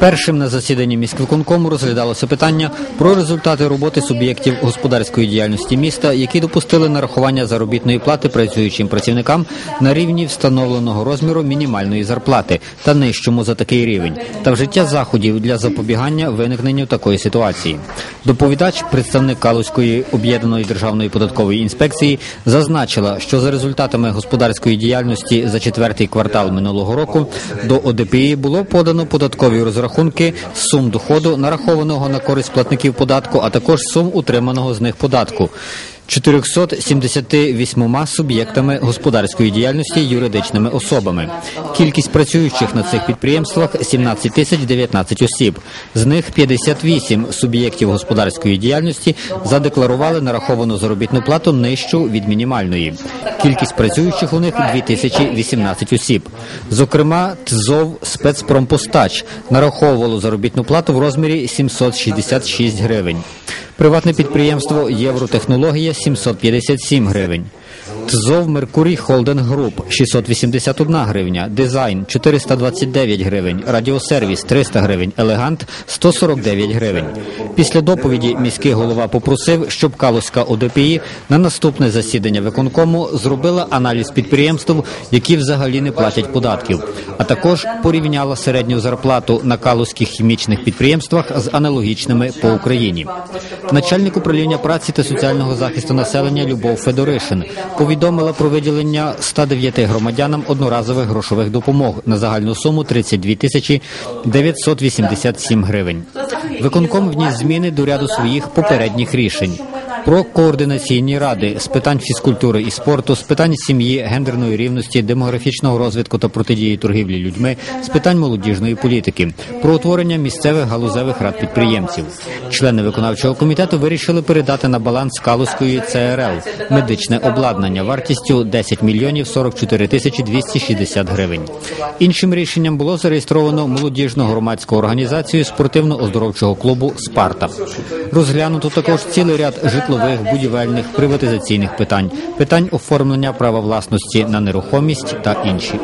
Першим на засіданні міськвиконкому розглядалося питання про результати роботи суб'єктів господарської діяльності міста, які допустили нарахування заробітної плати працюючим працівникам на рівні встановленого розміру мінімальної зарплати та нижчому за такий рівень, та вжиття заходів для запобігання виникненню такої ситуації. Доповідач, представник Калузької об'єднаної державної податкової інспекції, зазначила, що за результатами господарської діяльності за четвертий квартал минулого року до ОДПІ було подано податкові розрахунки сум доходу, нарахованого на користь платників податку, а також сум утриманого з них податку. 478 суб'єктами господарської діяльності юридичними особами. Кількість працюючих на цих підприємствах 17 тисяч 19 осіб. З них 58 суб'єктів господарської діяльності задекларували нараховану заробітну плату нижчу від мінімальної. Кількість працюючих у них 2018 осіб. Зокрема, ТЗОВ спецпромпостач нараховувало заробітну плату в розмірі 766 гривень. Приватне підприємство Євротехнологія 757 гривень. ТЗОВ Меркурій Холдинг Груп. 681 гривня, Дизайн 429 гривень, Радіосервіс 300 гривень, Елегант 149 гривень. Після доповіді міський голова попросив, щоб Калузька ОДПІ на наступне засідання виконкому зробила аналіз підприємств, які взагалі не платять податків, а також порівняла середню зарплату на калузьких хімічних підприємствах з аналогічними по Україні. Начальник управління праці та соціального захисту населення Любов Федоришин повідомила про виділення 109 громадянам одноразових грошових допомог на загальну суму 32 тисячі 987 гривень. Виконком вніс зміни до ряду своїх попередніх рішень. Про координаційні ради з питань фізкультури і спорту, з питань сім'ї, гендерної рівності, демографічного розвитку та протидії торгівлі людьми, з питань молодіжної політики, про утворення місцевих галузевих рад підприємців. Члени виконавчого комітету вирішили передати на баланс Калузької ЦРЛ медичне обладнання вартістю 10 мільйонів 44 тисячі 260 гривень. Іншим рішенням було зареєстровано молодіжну громадську організацію спортивно-оздоровчого клубу Спарта. Розглянуто також цілий ряд житлових, будівельних, приватизаційних питань, питань оформлення права власності на нерухомість та інші.